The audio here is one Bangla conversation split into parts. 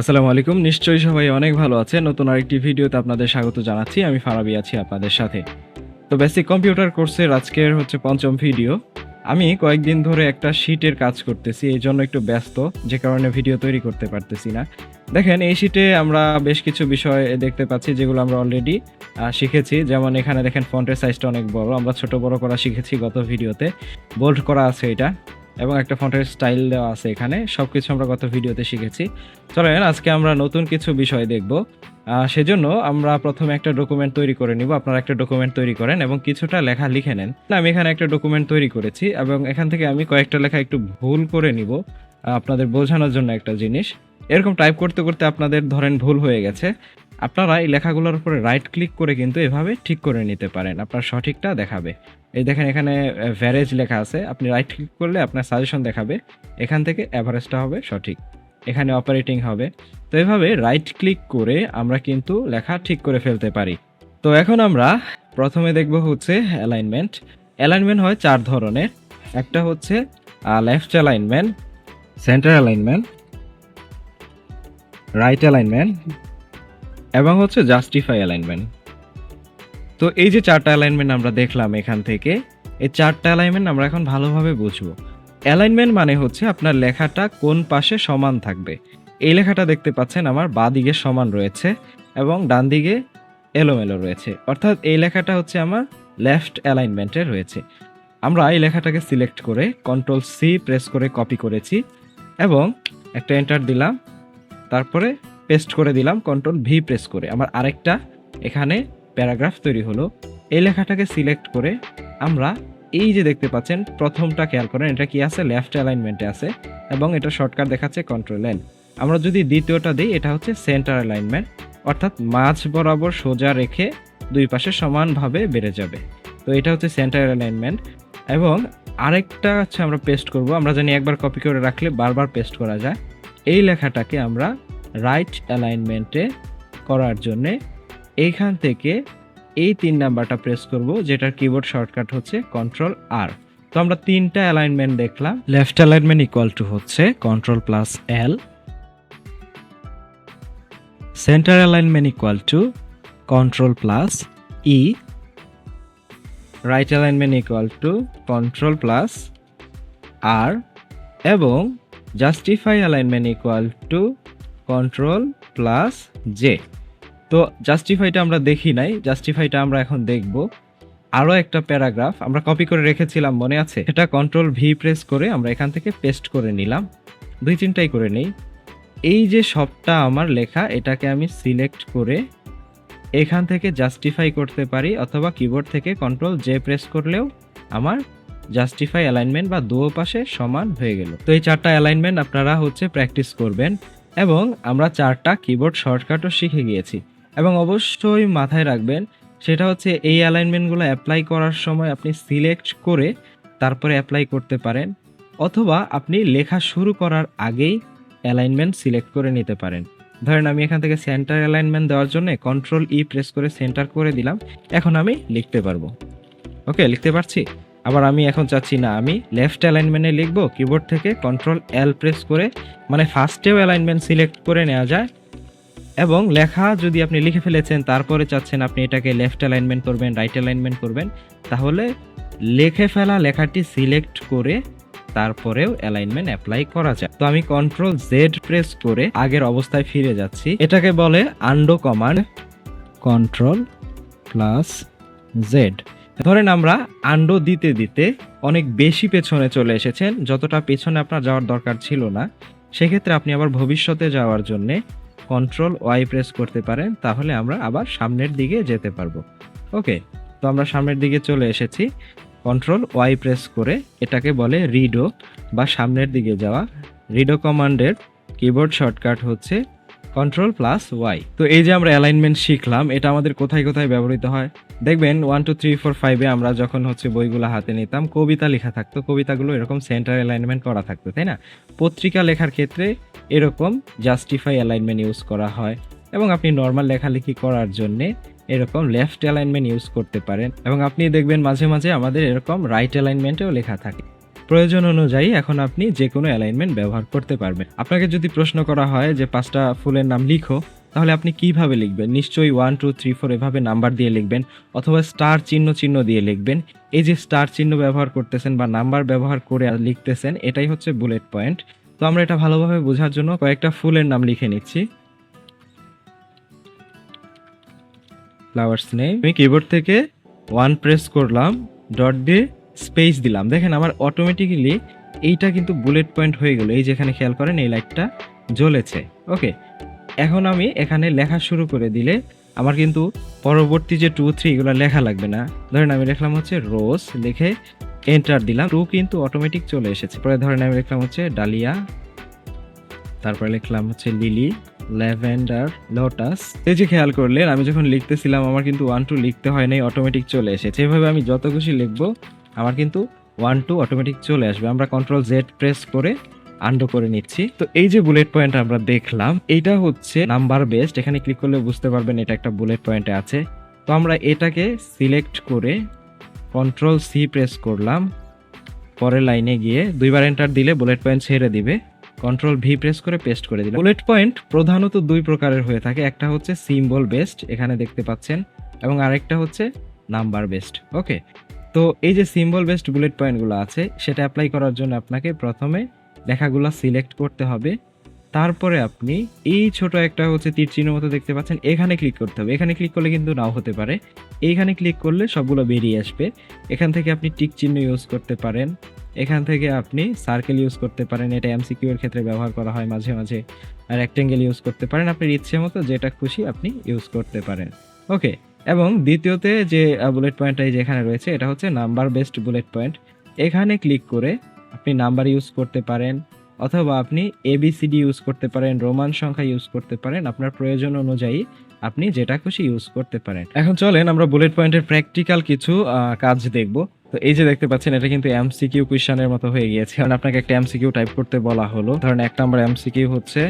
আসসালামু আলাইকুম। নিশ্চয়ই সবাই অনেক ভালো আছে নতুন আরেকটি ভিডিওতে আপনাদের স্বাগত জানাচ্ছি। আমি ফারাবি আছি আপনাদের সাথে। তো বেসিক কম্পিউটার কোর্সের আজকের হচ্ছে পঞ্চম ভিডিও আমি কয়েকদিন ধরে একটা শিটের কাজ করতেছি, এই জন্য একটু ব্যস্ত, যে কারণে ভিডিও তৈরি করতে পারতেছি না। দেখেন, এই শিটে আমরা বেশ কিছু বিষয় দেখতে পাচ্ছি, যেগুলো আমরা অলরেডি শিখেছি। যেমন এখানে দেখেন ফন্টের সাইজটা অনেক বড়। আমরা ছোট বড় করা শিখেছি গত ভিডিওতে বোল্ড করা আছে এটা। এবং একটা ফন্টের স্টাইল দেওয়া আছে এখানে। সবকিছু আমরা গত ভিডিওতে শিখেছি। চলেন, আজকে আমরা নতুন কিছু বিষয় দেখব। সেজন্য আমরা প্রথমে একটা ডকুমেন্ট তৈরি করে নিব। আপনারা একটা ডকুমেন্ট তৈরি করেন এবং কিছুটা লেখা লিখে নেন। আমি এখানে একটা ডকুমেন্ট তৈরি করেছি এবং এখান থেকে আমি কয়েকটা লেখা একটু ভুল করে নিব। আপনাদের বোঝানোর জন্য একটা জিনিস। এরকম টাইপ করতে করতে আপনাদের ধরেন ভুল হয়ে গেছে। আপনারা এই লেখাগুলোর উপরে রাইট ক্লিক করে কিন্তু এভাবে ঠিক করে নিতে পারেন। আপনার সঠিকটা দেখাবে। এই দেখেন এখানে ভ্যারেজ লেখা আছে। আপনি রাইট ক্লিক করলে আপনার সাজেশন দেখাবে। এখান থেকে অ্যাভারেজটা হবে সঠিক। এখানে অপারেটিং হবে। তো এভাবে রাইট ক্লিক করে আমরা কিন্তু লেখা ঠিক করে ফেলতে পারি। তো এখন আমরা প্রথমে দেখব হচ্ছে অ্যালাইনমেন্ট অ্যালাইনমেন্ট হয় চার ধরনের। একটা হচ্ছে left alignment centre alignment right alignment এবং হচ্ছে জাস্টিফাই অ্যালাইনমেন্ট তো এই যে চারটা অ্যালাইনমেন্ট আমরা দেখলাম এখান থেকে, এই চারটা অ্যালাইনমেন্ট আমরা এখন ভালোভাবে বুঝব। অ্যালাইনমেন্ট মানে হচ্ছে আপনার লেখাটা কোন পাশে সমান থাকবে। এই লেখাটা দেখতে পাচ্ছেন আমার বাঁ দিকে সমান রয়েছে এবং ডান দিকে এলোমেলো রয়েছে। অর্থাৎ এই লেখাটা হচ্ছে আমার লেফট অ্যালাইনমেন্টে রয়েছে। আমরা এই লেখাটাকে সিলেক্ট করে কন্ট্রোল সি প্রেস করে কপি করেছি এবং একটা এন্টার দিলাম। তারপরে পেস্ট করে দিলাম কন্ট্রোল ভি প্রেস করে। আমার আরেকটা এখানে প্যারাগ্রাফ তৈরি হলো। এই লেখাটাকে সিলেক্ট করে আমরা এই যে দেখতে পাচ্ছেন, প্রথমটা খেয়াল করেন, এটা কি আছে? লেফট অ্যালাইনমেন্টে আছে এবং এটা শর্টকাট দেখাচ্ছে কন্ট্রোল এন আমরা যদি দ্বিতীয়টা দিই, এটা হচ্ছে সেন্টার অ্যালাইনমেন্ট অর্থাৎ মাঝ বরাবর সোজা রেখে দুই পাশে সমানভাবে বেড়ে যাবে। তো এটা হচ্ছে সেন্টার অ্যালাইনমেন্ট এবং আরেকটা হচ্ছে আমরা পেস্ট করব। আমরা জানি একবার কপি করে রাখলে বারবার পেস্ট করা যায়। এই লেখাটাকে আমরা রাইট অ্যালাইনমেন্টে করার জন্যে এইখান থেকে এই তিন নাম্বারটা প্রেস করব, যেটার কিবোর্ড শর্টকাট হচ্ছে কন্ট্রোল আর তো আমরা তিনটা অ্যালাইনমেন্ট দেখলাম। লেফট অ্যালাইনমেন্ট ইকুয়াল টু হচ্ছে control plus L centre alignment equal to control plus E right alignment equal to control plus R এবং justify alignment equal to control plus J তো জাস্টিফাইটা আমরা দেখি নাই জাস্টিফাইটা আমরা এখন দেখব। আরও একটা প্যারাগ্রাফ আমরা কপি করে রেখেছিলাম, মনে আছে? এটা কন্ট্রোল ভি প্রেস করে আমরা এখান থেকে পেস্ট করে নিলাম। দুই তিনটাই করে নেই। এই যে সবটা আমার লেখা, এটাকে আমি সিলেক্ট করে এখান থেকে জাস্টিফাই করতে পারি, অথবা কিবোর্ড থেকে কন্ট্রোল জে প্রেস করলেও আমার জাস্টিফাই অ্যালাইনমেন্ট বা দুও পাশে সমান হয়ে গেল। তো এই চারটা অ্যালাইনমেন্ট আপনারা হচ্ছে প্র্যাকটিস করবেন। এবং আমরা চারটা কিবোর্ড শর্টকাটও শিখে গিয়েছি। এবং অবশ্যই মাথায় রাখবেন, সেটা হচ্ছে এই অ্যালাইনমেন্টগুলো অ্যাপ্লাই করার সময় আপনি সিলেক্ট করে তারপরে অ্যাপ্লাই করতে পারেন, অথবা আপনি লেখা শুরু করার আগেই অ্যালাইনমেন্ট সিলেক্ট করে নিতে পারেন। ধরেন আমি এখান থেকে সেন্টার অ্যালাইনমেন্ট দেওয়ার জন্য কন্ট্রোল ই প্রেস করে সেন্টার করে দিলাম, এখন আমি লিখতে পারব। ওকে লিখতে পারছি? আবার আমি এখন চাচ্ছি না, আমি লেফট অ্যালাইনমেন্টে লিখব কিবোর্ড থেকে কন্ট্রোল এল প্রেস করে মানে ফার্স্টেও অ্যালাইনমেন্ট সিলেক্ট করে নেওয়া যায়। এবং লেখা যদি আপনি লিখে ফেলেছেন, তারপরে চাচ্ছেন আপনি এটাকে লেফট অ্যালাইনমেন্ট করবেন রাইট অ্যালাইনমেন্ট করবেন, তাহলে লেখে ফেলা লেখাটি সিলেক্ট করে তারপরেও অ্যালাইনমেন্ট অ্যাপ্লাই করা যায়। তো আমি কন্ট্রোল জেড প্রেস করে আগের অবস্থায় ফিরে যাচ্ছি। এটাকে বলে undo command control plus Z ধরেন আমরা আন্ডো দিতে দিতে অনেক বেশি পেছনে চলে এসেছেন, যতটা পেছনে আপনার যাওয়ার দরকার ছিল না। সেক্ষেত্রে আপনি আবার ভবিষ্যতে যাওয়ার জন্য কন্ট্রোল ওয়াই প্রেস করতে পারেন, তাহলে আমরা আবার সামনের দিকে যেতে পারব। ওকে, তো আমরা সামনের দিকে চলে এসেছি। কন্ট্রোল ওয়াই প্রেস করে এটাকে বলে রিডো বা সামনের দিকে যাওয়া। রিডো কমান্ডের কিবোর্ড শর্টকাট হচ্ছে কন্ট্রোল প্লাস ওয়াই তো এই যে আমরা অ্যালাইনমেন্ট শিখলাম, এটা আমাদের কোথায় কোথায় ব্যবহৃত হয়? দেখবেন ওয়ান টু থ্রি ফোর ফাইভে আমরা যখন হচ্ছে বইগুলো হাতে নিতাম, কবিতা লেখা থাকতো। কবিতাগুলো এরকম সেন্টার অ্যালাইনমেন্ট করা থাকতো, তাই না? পত্রিকা লেখার ক্ষেত্রে এরকম জাস্টিফাই অ্যালাইনমেন্ট ইউজ করা হয় এবং আপনি নর্মাল লেখালেখি করার জন্যে এরকম লেফট অ্যালাইনমেন্ট ইউজ করতে পারেন এবং আপনি দেখবেন মাঝে মাঝে আমাদের এরকম রাইট অ্যালাইনমেন্টেও লেখা থাকে। প্রয়োজন অনুযায়ী এখন আপনি যে কোনো অ্যালাইনমেন্ট ব্যবহার করতে পারবেন। আপনাকে যদি প্রশ্ন করা হয় যে পাঁচটা ফুলের নাম লিখো তাহলে আপনি কীভাবে লিখবেন? নিশ্চয়ই ওয়ান টু থ্রি ফোর এভাবে নাম্বার দিয়ে লিখবেন অথবা স্টার চিহ্ন চিহ্ন দিয়ে লিখবেন। এই যে স্টার চিহ্ন ব্যবহার করতেছেন বা নাম্বার ব্যবহার করে লিখতেছেন, এটাই হচ্ছে বুলেট পয়েন্ট তো আমরা এটা ভালোভাবে বোঝার জন্য কয়েকটা ফুলের নাম লিখে নিচ্ছি। ফ্লাওয়ার্স নেই আমি কিবোর্ড থেকে ওয়ান প্রেস করলাম ডট দিয়ে স্পেস দিলাম। দেখেন আমার অটোমেটিক্যালি এইটা কিন্তু বুলেট পয়েন্ট হয়ে গেল। এই যেখানে খেয়াল করেন, এই লাইটটা জ্বলেছে। ওকে এখন আমি এখানে লেখা শুরু করে দিলে আমার কিন্তু পরবর্তী যে টু থ্রি এগুলো লেখা লাগবে না। ধরেন আমি লিখলাম হচ্ছে রোজ লিখে এন্টার দিলাম। টু কিন্তু অটোমেটিক চলে এসেছে। পরে ধরেন আমি লিখলাম হচ্ছে ডালিয়া, তারপরে লিখলাম হচ্ছে লিলি, ল্যাভেন্ডার, লোটাস। এই যে খেয়াল করলেন, আমি যখন লিখতেছিলাম আমার কিন্তু ওয়ান টু লিখতে হয় নাই অটোমেটিক চলে এসেছে। এভাবে আমি যত খুশি লিখব, আমার কিন্তু ওয়ান টু অটোমেটিক চলে আসবে। আমরা কন্ট্রোল জেড প্রেস করে আন্ডো করে নিচ্ছি। তো এই যে বুলেট পয়েন্ট আমরা দেখলাম, এটা হচ্ছে নাম্বার বেস্ট এখানে ক্লিক করলে বুঝতে পারবেন এটা একটা বুলেট পয়েন্টে আছে। তো আমরা এটাকে সিলেক্ট করে কন্ট্রোল সি প্রেস করলাম। পরের লাইনে গিয়ে দুইবার এন্টার দিলে বুলেট পয়েন্ট ছেড়ে দিবে। কন্ট্রোল ভি প্রেস করে পেস্ট করে দিলাম। বুলেট পয়েন্ট প্রধানত দুই প্রকারের হয়ে থাকে। একটা হচ্ছে সিম্বল বেস্ট এখানে দেখতে পাচ্ছেন, এবং আরেকটা হচ্ছে নাম্বার বেস্ট ওকে তো এই যে সিম্বল বেস্ট বুলেট পয়েন্টগুলো আছে, সেটা অ্যাপ্লাই করার জন্য আপনাকে প্রথমে লেখাগুলো সিলেক্ট করতে হবে। তারপরে আপনি এই ছোট একটা হচ্ছে তীর চিহ্ন মতো দেখতে পাচ্ছেন, এখানে ক্লিক করতে হবে। এখানে ক্লিক করলে কিন্তু নাও হতে পারে। এইখানে ক্লিক করলে সবগুলো বেরিয়ে আসবে। এখান থেকে আপনি টিক চিহ্ন ইউজ করতে পারেন। এখান থেকে আপনি সার্কেল ইউজ করতে পারেন। এটা এমসিকিউ এর ক্ষেত্রে ব্যবহার করা হয় মাঝে মাঝে। আর রেক্টেঙ্গেল ইউজ করতে পারেন। আপনার ইচ্ছে মতো যেটা খুশি আপনি ইউজ করতে পারেন। ওকে এবং দ্বিতীয়তে যে বুলেট পয়েন্টটা এই যে রয়েছে, এটা হচ্ছে নাম্বার বেসড বুলেট পয়েন্ট এখানে ক্লিক করে আপনি নাম্বার ইউজ করতে পারেন, অথবা আপনি এবিসিডি ইউজ করতে পারেন, রোমান সংখ্যা ইউজ করতে পারেন, আপনার প্রয়োজন অনুযায়ী আপনি যেটা খুশি ইউজ করতে পারেন। এখন চলেন আমরা বুলেট পয়েন্টের প্র্যাকটিক্যাল কিছু কাজ দেখব। তো এই যে দেখতে পাচ্ছেন, এটা কিন্তু এমসিকিউ কোয়েশ্চেনের মতো হয়ে গিয়েছে। কারণ আপনাকে একটা এমসিকিউ টাইপ করতে বলা হলো। ধরেন এক নাম্বার এমসিকিউ হচ্ছে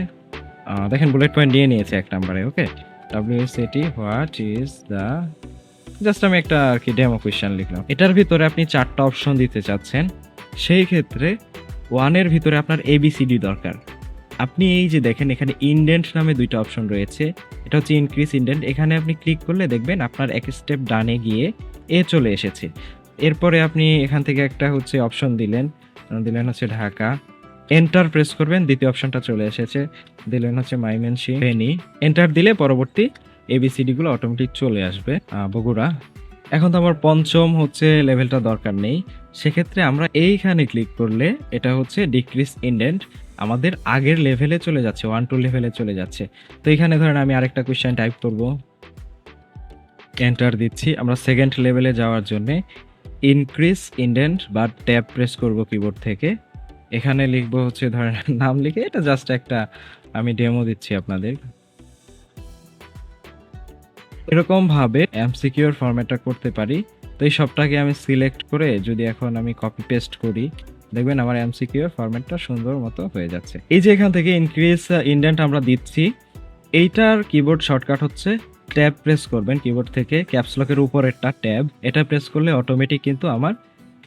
দেখেন বুলেট পয়েন্ট নিয়ে নিয়েছে এক নাম্বারে okay WSAT what is the just আমি একটা আর কি ডেমো কোয়েশ্চেন লিখলাম। এটার ভিতরে আপনি চারটা অপশন দিতে চাচ্ছেন। সেই ক্ষেত্রে ওয়ানের ভিতরে আপনার এবিসিডি দরকার। আপনি এই যে দেখেন, এখানে ইন্ডেন্ট নামে দুইটা অপশন রয়েছে। এটা হচ্ছে ইনক্রিজ ইন্ডেন্ট এখানে আপনি ক্লিক করলে দেখবেন আপনার এক স্টেপ ডানে গিয়ে এ চলে এসেছে। এরপরে আপনি এখান থেকে একটা হচ্ছে অপশন দিলেন। দিলেন হচ্ছে ঢাকা। এন্টার প্রেস করবেন, দ্বিতীয় অপশনটা চলে এসেছে। দিলেন হচ্ছে মাইমেনসি ফেনি এন্টার দিলে পরবর্তী এবিসিডিগুলো অটোমেটিক চলে আসবে। বগুড়া। এখন তো আমার পঞ্চম হচ্ছে লেভেলটা দরকার নেই। সেক্ষেত্রে আমরা এইখানে ক্লিক করলে এটা হচ্ছে ডিক্রিজ ইন্ডেন্ট আমাদের আগের লেভেলে চলে যাচ্ছে ওয়ান টু লেভেলে চলে যাচ্ছে। তো এখানে ধরেন আমি আরেকটা কোয়েশ্চেন টাইপ করব। এন্টার দিচ্ছি। আমরা সেকেন্ড লেভেলে যাওয়ার জন্য ইনক্রিজ ইন্ডেন্ট বা ট্যাব প্রেস করব কিবোর্ড থেকে। এখানে লিখব হচ্ছে ধরেন, নাম লিখে এটা জাস্ট একটা আমি ডেমো দিচ্ছি আপনাদের। এরকম ভাবে এমসিকিউর ফরম্যাটটা করতে পারি। তো এই সবটাকে আমি সিলেক্ট করে যদি এখন আমি কপি পেস্ট করি, দেখবেন আমার এমসিকিউর ফরম্যাটটা সুন্দর মতো হয়ে যাচ্ছে। এই যে এখান থেকে ইনক্রিজ ইন্ডেন্ট আমরা দিচ্ছি, এইটার কিবোর্ড শর্টকাট হচ্ছে ট্যাব প্রেস করবেন কিবোর্ড থেকে ক্যাপসলকের উপরেরটা ট্যাব এটা প্রেস করলে অটোমেটিক কিন্তু আমার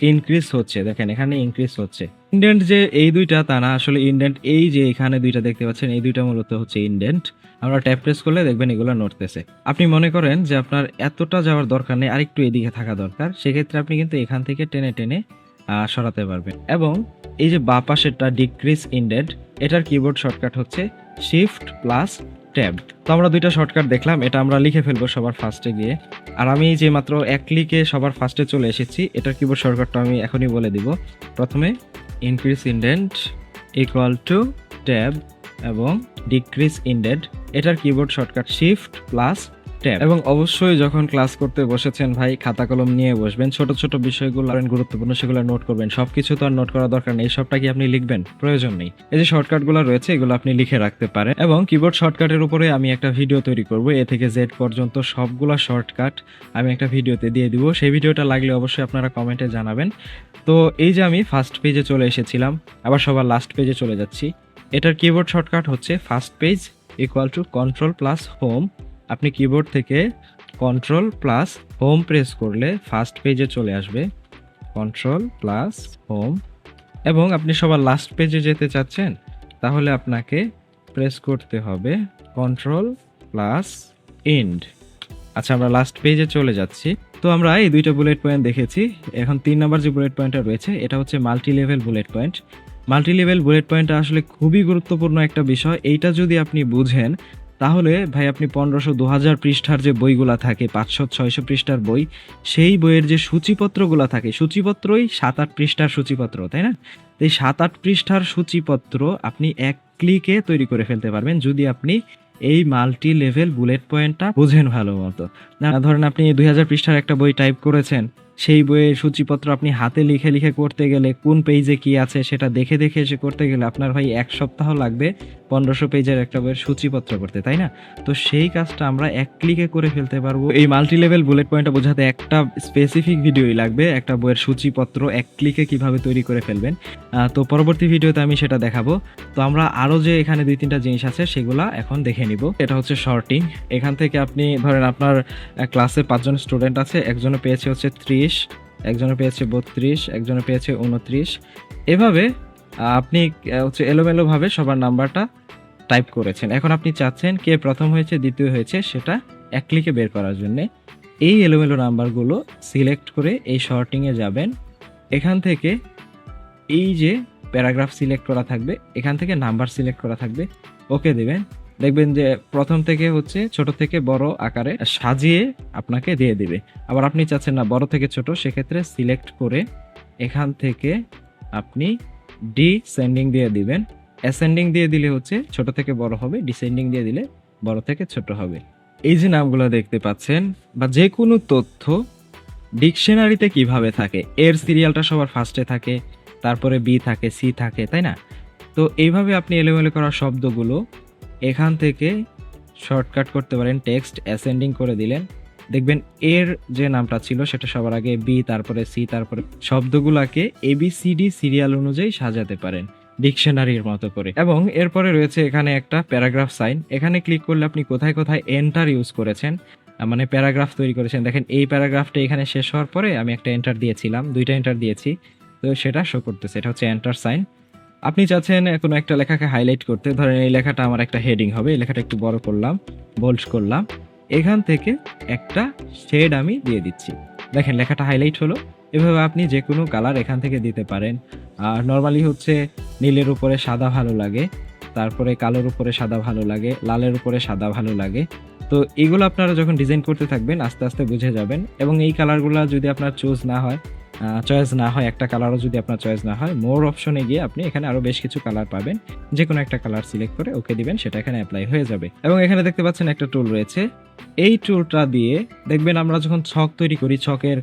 ইনক্রিজ হচ্ছে। দেখেন, এখানে ইনক্রিজ হচ্ছে। ইন্ডেন্ট যে এই দুইটা, তা না, আসলে ইন্ডেন্ট এই যে এখানে দুইটা দেখতে পাচ্ছেন, এই দুইটা মূলত হচ্ছে ইন্ডেন্ট আমরা ট্যাপ প্রেস করলে দেখবেন এগুলো নড়তেছে। আপনি মনে করেন যে আপনার এতটা যাওয়ার দরকার নেই, আরেকটু এদিকে থাকা দরকার, সেক্ষেত্রে আপনি কিন্তু এখান থেকে টেনে টেনে সরাতে পারবেন। এবং এই যে বা পাশেরটা ডিক্রিজ ইন্ডেন্ট এটার কিবোর্ড শর্টকাট হচ্ছে শিফট প্লাস ট্যাব তো আমরা দুইটা শর্টকাট দেখলাম, এটা আমরা লিখে ফেলব সবার ফার্স্টে গিয়ে। আর আমি যে মাত্র এক ক্লিকে সবার ফার্স্টে চলে এসেছি, এটার কিবোর্ড শর্টকাটটা আমি এখনই বলে দিব। প্রথমে increase indent equal to tab এবং ডিক্রিজ ইন্ডেন্ট এটার keyboard shortcut shift plus tab এবং অবশ্যই যখন ক্লাস করতে বসেছেন ভাই, খাতা কলম নিয়ে বসবেন, ছোট ছোট বিষয়গুলো আর গুরুত্বপূর্ণ সেগুলো নোট করবেন। সবকিছু তো আর নোট করা দরকার নেই, সবটা কি আপনি লিখবেন? প্রয়োজন নেই। এই যে শর্টকাটগুলো রয়েছে, এগুলো আপনি লিখে রাখতে পারেন। এবং কিবোর্ড শর্টকাটের উপরে আমি একটা ভিডিও তৈরি করব। এ থেকে জেড পর্যন্ত সবগুলা শর্টকাট আমি একটা ভিডিওতে দিয়ে দিব। সেই ভিডিওটা লাগলে অবশ্যই আপনারা কমেন্টে জানাবেন। তো এই যে আমি ফার্স্ট পেজে চলে এসেছিলাম, আবার সবার লাস্ট পেজে চলে যাচ্ছি। এটার কিবোর্ড শর্টকাট হচ্ছে first page equal to control plus home আপনি কিবোর্ড থেকে কন্ট্রোল প্লাস হোম প্রেস করলে ফার্স্ট পেজে চলে আসবে কন্ট্রোল প্লাস হোম এবং আপনি সবার লাস্ট পেজে যেতে চাচ্ছেন, তাহলে আপনাকে প্রেস করতে হবে কন্ট্রোল প্লাস এন্ড আচ্ছা আমরা লাস্ট পেজে চলে যাচ্ছি। তো আমরা এই দুইটা বুলেট পয়েন্ট দেখেছি। এখন তিন নাম্বার যে বুলেট পয়েন্টটা রয়েছে, এটা হচ্ছে multi level bullet point multi level bullet পয়েন্টটা আসলে খুবই গুরুত্বপূর্ণ একটা বিষয়। এইটা যদি আপনি বুঝেন, তাহলে ভাই আপনি পনেরোশো দু হাজার পৃষ্ঠার যে বইগুলা থাকে, পাঁচশো, ছয়শো পৃষ্ঠার বই, সেই বইয়ের যে সূচিপত্রগুলো থাকে, সূচিপত্রই সাত আট পৃষ্ঠার সূচিপত্র, তাই না? এই সাত আট পৃষ্ঠার সূচিপত্র আপনি এক ক্লিকে তৈরি করে ফেলতে পারবেন যদি আপনি এই মাল্টি লেভেল বুলেট পয়েন্টটা বোঝেন ভালো মতো। ধরেন আপনি দুই হাজার পৃষ্ঠার একটা বই টাইপ করেছেন সেই বইয়ের সূচিপত্র আপনি হাতে লিখে লিখে করতে গেলে কোন পেজে কি আছে সেটা দেখে দেখে এসে করতে গেলে আপনার ভাই এক সপ্তাহ লাগবে পনেরোশো পেজের একটা বইয়ের সূচিপত্র করতে, তাই না? তো সেই কাজটা আমরা এক ক্লিকে করে ফেলতে পারব। এই মাল্টি লেভেল বুলেট পয়েন্টটা বোঝাতে একটা স্পেসিফিক ভিডিওই লাগবে, একটা বইয়ের সূচিপত্র এক ক্লিকে কীভাবে তৈরি করে ফেলবেন। তো পরবর্তী ভিডিওতে আমি সেটা দেখাবো। তো আমরা আরও যে এখানে দুই তিনটা জিনিস আছে সেগুলা এখন দেখে নিব। এটা হচ্ছে শর্টিং এখান থেকে আপনি ধরেন আপনার ক্লাসে পাঁচজন স্টুডেন্ট আছে একজনে পেয়েছে হচ্ছে ত্রিশ একজনে পেয়েছে বত্রিশ একজনে পেয়েছে উনত্রিশ। এভাবে আপনি হচ্ছে এলোমেলোভাবে সবার নাম্বারটা টাইপ করেছেন। এখন আপনি চাচ্ছেন কে প্রথম হয়েছে, দ্বিতীয় হয়েছে, সেটা এক ক্লিকে বের করার জন্যে। এই এলোমেলো নাম্বারগুলো সিলেক্ট করে এই শর্টিংয়ে যাবেন। এখান থেকে এই যে প্যারাগ্রাফ সিলেক্ট করা থাকবে, এখান থেকে নাম্বার সিলেক্ট করা থাকবে, ওকে দেবেন। দেখবেন যে প্রথম থেকে হচ্ছে ছোট থেকে বড় আকারে সাজিয়ে আপনাকে দিয়ে দিবে। আবার আপনি চাচ্ছেন না বড় থেকে ছোট, সেক্ষেত্রে সিলেক্ট করে এখান থেকে আপনি ডিসেন্ডিং দিয়ে দিবেন। অ্যাসেন্ডিং দিয়ে দিলে হচ্ছে ছোট থেকে বড় হবে ডিসেন্ডিং দিয়ে দিলে বড় থেকে ছোট হবে। এই যে নামগুলো দেখতে পাচ্ছেন, বা যে কোনো তথ্য ডিকশনারিতে কীভাবে থাকে? এর সিরিয়ালটা সবার ফার্স্টে থাকে, তারপরে বি থাকে সি থাকে, তাই না? তো এইভাবে আপনি এলোমেলো করা শব্দগুলো এখান থেকে শর্টকাট করতে পারেন, টেক্সট অ্যাসেন্ডিং করে দিলেন। দেখবেন এর যে নামটা ছিল সেটা সবার আগে বি তারপরে সি তারপরে শব্দগুলোকে এবিসিডি সিরিয়াল অনুযায়ী সাজাতে পারেন ডিকশনারির মতো করে। এবং এরপরে রয়েছে এখানে একটা প্যারাগ্রাফ সাইন। এখানে ক্লিক করলে আপনি কোথায় কোথায় এন্টার ইউজ করেছেন মানে প্যারাগ্রাফ তৈরি করেছেন। দেখেন এই প্যারাগ্রাফটা এখানে শেষ হওয়ার পরে আমি একটা এন্টার দিয়েছিলাম, দুইটা এন্টার দিয়েছি। তো সেটা শো করতেছে, এটা হচ্ছে এন্টার সাইন আপনি চাচ্ছেন কোনো একটা লেখাকে হাইলাইট করতে। ধরেন এই লেখাটা আমার একটা হেডিং হবে, এই লেখাটা একটু বড় করলাম বোল্ড করলাম। এখান থেকে একটা শেড আমি দিয়ে দিচ্ছি। দেখেন লেখাটা হাইলাইট হলো। এভাবে আপনি যে কোনো কালার এখান থেকে দিতে পারেন। আর নর্মালি হচ্ছে নীলের উপরে সাদা ভালো লাগে, তারপরে কালোর উপরে সাদা ভালো লাগে, লালের উপরে সাদা ভালো লাগে। তো এগুলো আপনারা যখন ডিজাইন করতে থাকবেন, আস্তে আস্তে বুঝে যাবেন। এবং এই কালারগুলো যদি আপনার চুজ না হয় চয়েস না হয়, একটা কালারও যদি আপনার চয়েস না হয় মোর অপশনে গিয়ে আপনি এখানে আরও বেশ কিছু কালার পাবেন। যে কোনো একটা কালার সিলেক্ট করে ওকে দিবেন, সেটা এখানে অ্যাপ্লাই হয়ে যাবে। এবং এখানে দেখতে পাচ্ছেন একটা টুল রয়েছে। এই টুলটা দিয়ে দেখবেন আমরা যখন ছক তৈরি করি, ছকের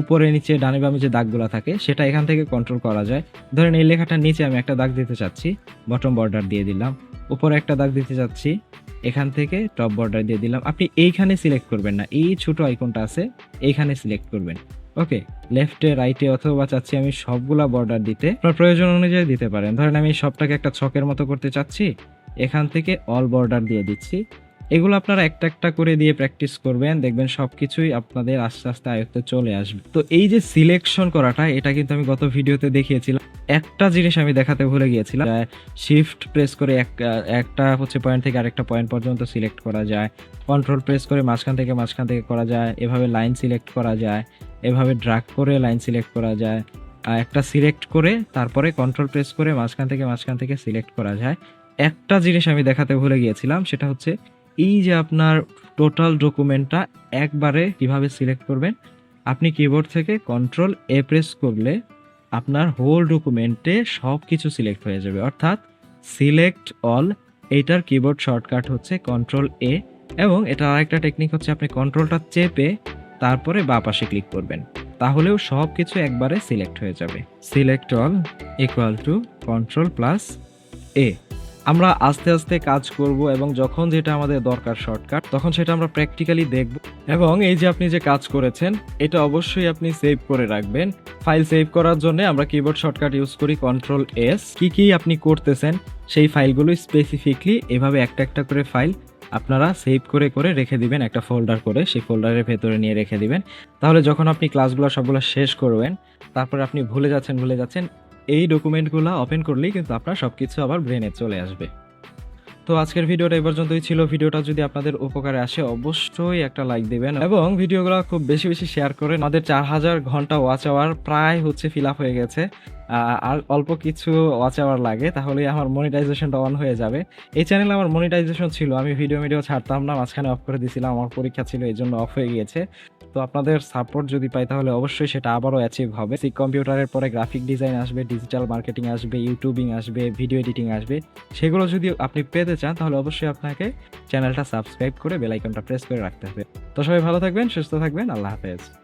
উপরে, নিচে, ডানে বামে যে দাগগুলো থাকে, সেটা এখান থেকে কন্ট্রোল করা যায়। ধরেন এই লেখাটার নিচে আমি একটা দাগ দিতে চাচ্ছি বটম বর্ডার দিয়ে দিলাম। উপরে একটা দাগ দিতে চাচ্ছি, এখান থেকে টপ বর্ডার দিয়ে দিলাম। আপনি এইখানে সিলেক্ট করবেন না, এই ছোট আইকনটা আছে, এইখানে সিলেক্ট করবেন। ওকে লেফটে রাইটে অথবা চাচ্ছি আমি সবগুলা বর্ডার দিতে। আপনার প্রয়োজন অনুযায়ী দিতে পারেন। ধরেন আমি সবটাকে একটা ছকের মতো করতে চাচ্ছি, এখান থেকে অল বর্ডার দিয়ে দিচ্ছি। এগুলো আপনারা একটা একটা করে দিয়ে প্র্যাকটিস করবেন, দেখবেন সব কিছুই আপনাদের আস্তে আস্তে আয়ত্তে চলে আসবে। তো এই যে সিলেকশন করাটা, এটা কিন্তু আমি গত ভিডিওতে দেখিয়েছিলাম। একটা জিনিস আমি দেখাতে ভুলে গিয়েছিলাম শিফট প্রেস করে এক একটা হচ্ছে পয়েন্ট থেকে আরেকটা পয়েন্ট পর্যন্ত সিলেক্ট করা যায়। কন্ট্রোল প্রেস করে মাঝখান থেকে মাঝখান থেকে করা যায়। এভাবে লাইন সিলেক্ট করা যায়। এভাবে ড্রাগ করে লাইন সিলেক্ট করা যায়। আর একটা সিলেক্ট করে তারপরে কন্ট্রোল প্রেস করে মাঝখান থেকে মাঝখান থেকে সিলেক্ট করা যায়। একটা জিনিস আমি দেখাতে ভুলে গিয়েছিলাম, সেটা হচ্ছে এই যে আপনার টোটাল ডকুমেন্টটা একবারে কীভাবে সিলেক্ট করবেন, আপনি কিবোর্ড থেকে কন্ট্রোল এ প্রেস করলে আপনার হোল ডকুমেন্টে সব কিছু সিলেক্ট হয়ে যাবে। অর্থাৎ সিলেক্ট অল এইটার কিবোর্ড শর্টকাট হচ্ছে কন্ট্রোল এ এবং এটা আরেকটা টেকনিক হচ্ছে আপনি কন্ট্রোলটা চেপে তারপরে বা পাশে ক্লিক করবেন। তাহলেও সব কিছু একবারে সিলেক্ট হয়ে যাবে। Select all equal to control plus A আমরা আস্তে আস্তে কাজ করব এবং যখন যেটা আমাদের দরকার শর্টকাট তখন সেটা আমরা প্র্যাকটিক্যালি দেখব। এবং এই যে আপনি যে কাজ করেছেন, এটা অবশ্যই আপনি সেভ করে রাখবেন। ফাইল সেভ করার জন্য আমরা কিবোর্ড শর্টকাট ইউজ করি কন্ট্রোল এস কি কি আপনি করতেছেন, সেই ফাইলগুলো স্পেসিফিকলি এভাবে একটা একটা করে ফাইল আপনারা সেভ করে করে রেখে দিবেন একটা ফোল্ডার করে, সেই ফোল্ডারের ভেতরে নিয়ে রেখে দিবেন। তাহলে যখন আপনি ক্লাসগুলো সবগুলো শেষ করবেন, তারপরে আপনি ভুলে যাচ্ছেন ভুলে যাচ্ছেন, এই ডকুমেন্টগুলো ওপেন করলেই কিন্তু আপনার সব কিছু আবার ব্রেনে চলে আসবে। তো আজকের ভিডিওটা এই পর্যন্তই ছিল। ভিডিওটা যদি আপনাদের উপকারে আসে, অবশ্যই একটা লাইক দিবেন এবং ভিডিওগুলো খুব বেশি বেশি শেয়ার করে আমাদের চার হাজার ঘণ্টা ওয়াচ আওয়ার প্রায় হচ্ছে ফিল আপ হয়ে গেছে। আর অল্প কিছু ওয়াচ আওয়ার লাগে তাহলে আমার মনিটাইজেশনটা অন হয়ে যাবে। এই চ্যানেলে আমার মনিটাইজেশন ছিল, আমি ভিডিও ভিডিও ছাড়তাম না, মাঝখানে অফ করে দিয়েছিলাম আমার পরীক্ষা ছিল, এই জন্য অফ হয়ে গিয়েছে। তো আপনাদের সাপোর্ট যদি পাই, তাহলে অবশ্যই সেটা আবারও অ্যাচিভ হবে। সেই কম্পিউটারের পরে গ্রাফিক ডিজাইন আসবে ডিজিটাল মার্কেটিং আসবে ইউটিউবিং আসবে ভিডিও এডিটিং আসবে। সেগুলো যদি আপনি পেতে চান, তাহলে অবশ্যই আপনাকে চ্যানেলটা সাবস্ক্রাইব করে বেল আইকনটা প্রেস করে রাখতে হবে। তো সবাই ভালো থাকবেন, সুস্থ থাকবেন, আল্লাহ হাফেজ।